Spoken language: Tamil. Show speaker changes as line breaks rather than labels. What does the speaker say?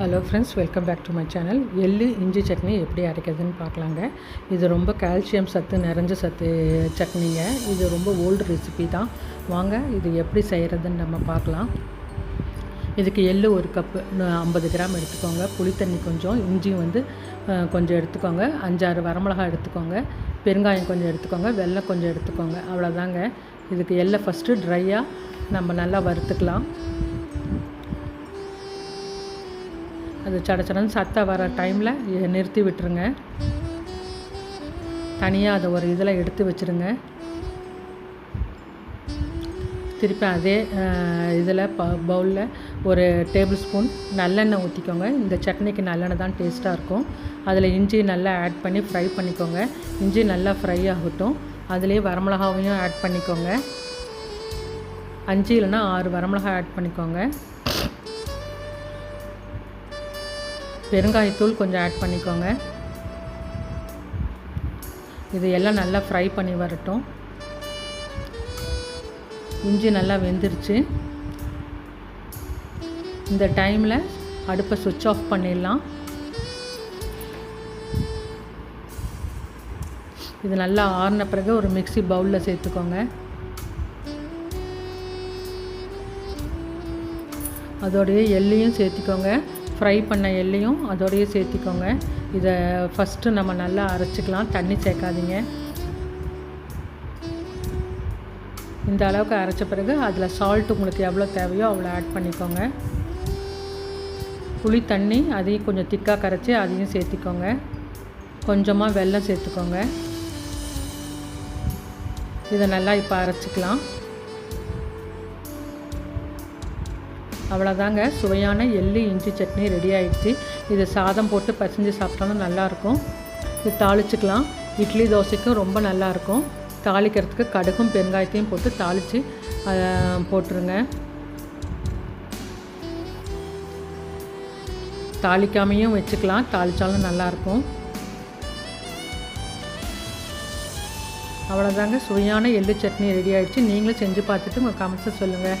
Hello friends welcome back to my channel எள்ளு இஞ்சி சட்னி எப்படி அரைக்கிறதுன்னு பார்க்கலாங்க. இது ரொம்ப கால்சியம் சத்து நிறைஞ்ச சத்து சட்னிங்க. இது ரொம்ப ஓல்டு ரெசிபி தான். வாங்க இது எப்படி செய்கிறதுன்னு நம்ம பார்க்கலாம். இதுக்கு எள்ளு ஒரு கப்பு ஐம்பது கிராம் எடுத்துக்கோங்க. புளி தண்ணி கொஞ்சம் இஞ்சி வந்து கொஞ்சம் எடுத்துக்கோங்க. அஞ்சாறு வரமிளகாய் எடுத்துக்கோங்க. பெருங்காயம் கொஞ்சம் எடுத்துக்கோங்க. வெள்ளம் கொஞ்சம் எடுத்துக்கோங்க. அவ்வளோதாங்க இதுக்கு எள்ளை ஃபஸ்ட்டு ட்ரையாக நம்ம நல்லா வறுத்துக்கலாம். அது சட சத்தம் வர டைமில் நிறுத்தி விட்டுருங்க. தனியாக அதை ஒரு இதில் எடுத்து வச்சுருங்க. திருப்பி அதே இதில் ப பவுலில் ஒரு டேபிள் ஸ்பூன் நல்லெண்ணெய் ஊற்றிக்கோங்க இந்த சட்னிக்கு நல்லெண்ணெய் தான் டேஸ்ட்டாக இருக்கும். அதில் இஞ்சி நல்லா ஆட் பண்ணி ஃப்ரை பண்ணிக்கோங்க. இஞ்சி நல்லா ஃப்ரை ஆகட்டும். அதுலேயே வரமிளகாவையும் ஆட் பண்ணிக்கோங்க. அஞ்சு இல்லைன்னா ஆறு வரமிளகாய் ஆட் பண்ணிக்கோங்க. பெருங்காயத்தூள் கொஞ்சம் ஆட் பண்ணிக்கோங்க. இது எல்லாம் நல்லா ஃப்ரை பண்ணி வரட்டும். இஞ்சி நல்லா வெந்துருச்சு. இந்த டைமில் அடுப்பை சுவிட்ச் ஆஃப் பண்ணிடலாம். இது நல்லா ஆறின பிறகு ஒரு மிக்ஸி பவுலில் சேர்த்துக்கோங்க. அதோடைய எள்ளையும் சேர்த்திக்கோங்க. ஃப்ரை பண்ண எள்ளையும் அதோடையே சேர்த்திக்கோங்க. இதை ஃபஸ்ட்டு நம்ம நல்லா அரைச்சிக்கலாம். தண்ணி சேர்க்காதீங்க. இந்த அளவுக்கு அரைச்ச பிறகு அதில் சால்ட் உங்களுக்கு எவ்வளோ தேவையோ அவ்வளோ ஆட் பண்ணிக்கோங்க. புளி தண்ணி அதையும் கொஞ்சம் திக்காக கரைச்சி அதையும் சேர்த்திக்கோங்க. கொஞ்சமாக வெல்லம் சேர்த்துக்கோங்க. இதை நல்லா இப்போ அரைச்சிக்கலாம். அவ்வளோதாங்க சுவையான எள்ளு இஞ்சி சட்னி ரெடி ஆகிடுச்சு இது சாதம் போட்டு பசஞ்சு சாப்பிட்டாலும் நல்லாயிருக்கும். இது தாளிச்சுக்கலாம். இட்லி தோசைக்கும் ரொம்ப நல்லாயிருக்கும். தாளிக்கிறதுக்கு கடுகும் பெருங்காயத்தையும் போட்டு தாளித்து போட்டுருங்க. தாளிக்காமையும் வச்சுக்கலாம். தாளித்தாலும் நல்லாயிருக்கும். அவ்வளோதாங்க சுவையான எள்ளு சட்னி ரெடி ஆகிடுச்சு நீங்களும் செஞ்சு பார்த்துட்டு உங்கள் கமெண்ட்ஸை சொல்லுங்கள்